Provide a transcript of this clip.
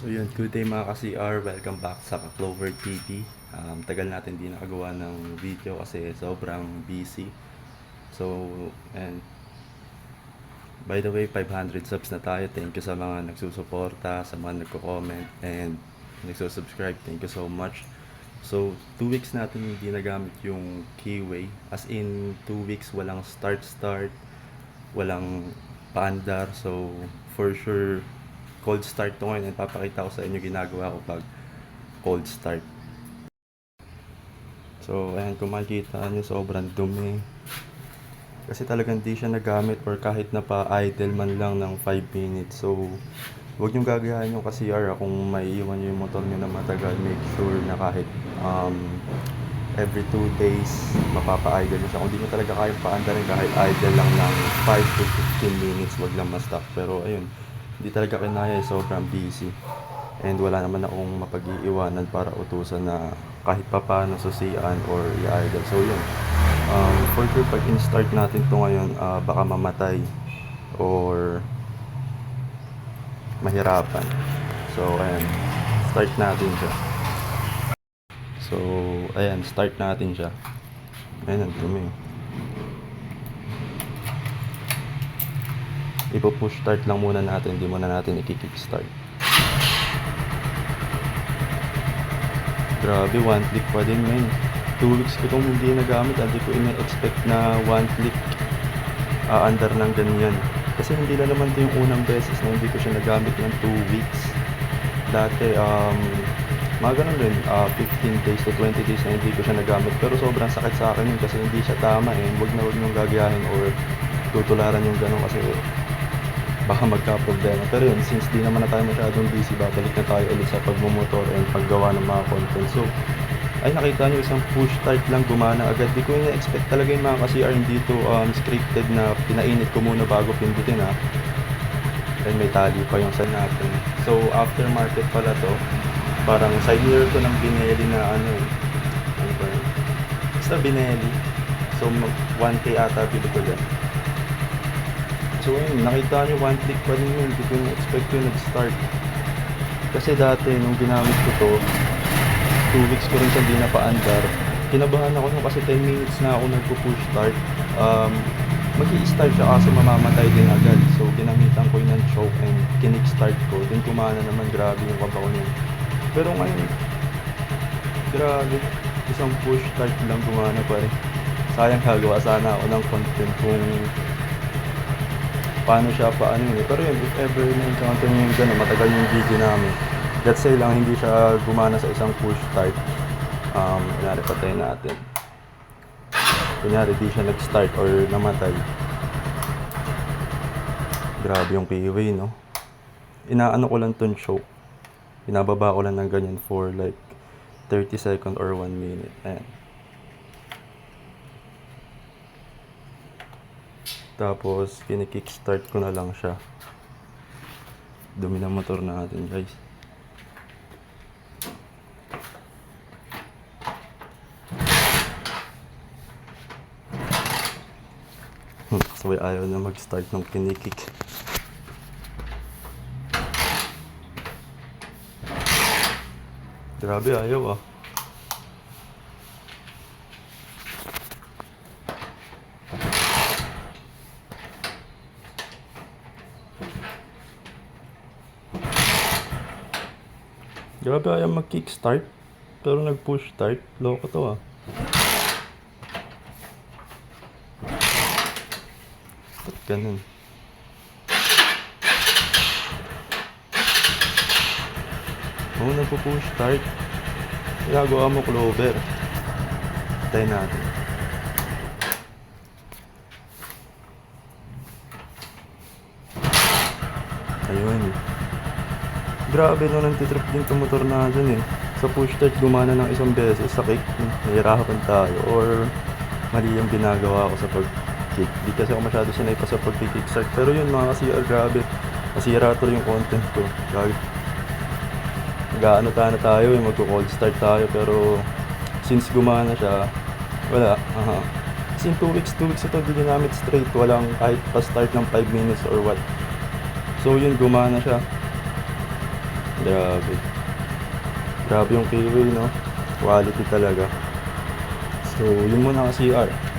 So yun, good day mga ka-CR. Welcome back sa Clover TV. Um, tagal natin di nakagawa ng video kasi sobrang busy. So, and by the way, 500 subs na tayo. Thank you sa mga nagsusuporta, sa mga nagko-comment, and nagsusubscribe. Thank you so much. So, 2 weeks natin hindi nagamit yung keyway. As in, 2 weeks walang start-start, walang paandar. So, for sure, cold start to ngayon. Papakita ko sa inyo ginagawa ko pag cold start. So, ayan, kung makikita nyo, sobrang dumi. Kasi talagang di siya nagamit or kahit na pa-idle man lang ng 5 minutes. So, huwag nyo gagayahin yung ka-CR ah, kung may iwan nyo yung motor nyo na matagal. Make sure na kahit um, every 2 days mapapa-idle nyo siya. Kung di nyo talaga kaya paandarin kahit idle lang ng 5 to 15 minutes, wag lang ma-stop. Pero ayun, hindi talaga kinaya, eh, sobrang busy. And wala naman akong mapag-iiwanan para utusan na kahit pa paano susian or i-idle. So yun, um, for sure pag in-start natin to ngayon, ah, baka mamatay or mahirapan. So ayan, start natin siya. So ayan, start natin siya. Ayan, dumi. Ipo-push start lang muna natin, hindi muna natin i-kickstart. Grabe, one click pa din men. Two weeks ko itong hindi nagamit. Hindi ko ina-expect na one click aandar ng ganyan. Kasi hindi na naman ito yung unang beses na hindi ko siya nagamit ng two weeks. Dati, um, mga ganun din, ah, 15 days to 20 days na hindi ko siya nagamit. Pero sobrang sakit sa akin yun kasi hindi siya tama eh. Huwag na huwag niyong gagayahin or tutularan yung ganun kasi baka magka-problema. Pero yun, since di naman na tayo masyadong busy, babalik na tayo ulit sa pagmumotor and paggawa ng mga content. So, ay nakita nyo isang push start lang gumana agad. Di ko na-expect talaga yung mga ka-CR hindi to um, scripted na pinainit ko muna bago pindutin ha. And may tali pa yung side natin. So, aftermarket pala to. Parang side mirror ko ng Binelli na ano eh. Ano ba? Basta Binelli. So, mag- 1K ata bili ko dyan. So ayun, nakita nyo one click pa rin yun. Hindi ko na-expect yun nag-start. Kasi dati, nung ginamit ko to, 2 weeks ko rin siya di napaandar. Kinabahan ako nung kasi 10 minutes na ako nagpo-push start. Um, mag start siya kaso mamamatay din agad. So ginamitan ko yun ng choke and kinik-start ko. Then kumana naman grabe yung kabaw niya. Pero ngayon, grabe. Isang push start lang gumana pa rin. Sayang gagawa sana ako ng content kung paano siya paano yun. Pero yun, if ever na-encounter nyo yung gano'n, matagal yung video namin. Let's say lang hindi siya gumana sa isang push start. Um, kunyari patay natin. Kunyari di siya nag-start or namatay. Grabe yung keyway, no? Inaano ko lang ton choke. Pinababa ko lang ng ganyan for like 30 second or 1 minute. Ayan. Tapos, kinikickstart ko na lang siya. Dumi ng motor natin, guys. Hmm, ayaw na mag-start ng kinikik. Grabe, ayaw ah. Grabe ayaw mag-kickstart. Pero nag-push start. Loko to ah. Ba't ganun? Oo, oh, nagpo-push start. Ginagawa mo clover. Try natin. Ayun. Grabe no, nagtitrip din itong motor natin eh. Sa push start, gumana ng isang beses. Sa kick, nahirapan tayo. Or mali yung ginagawa ko sa pag-kick. Di kasi ako masyado sanay pa sa pag-kick start. Pero yun mga CR, grabe. Masira tuloy yung content ko. Grabe. Nag-ano na tayo eh, magko-cold start tayo. Pero since gumana siya, wala. Aha. Kasi 2 weeks, 2 weeks ito, ginamit straight. Walang kahit pa start ng 5 minutes or what. So yun, gumana siya. Grabe. Grabe yung Kiwi, no? Quality talaga. So, yun muna ang CR.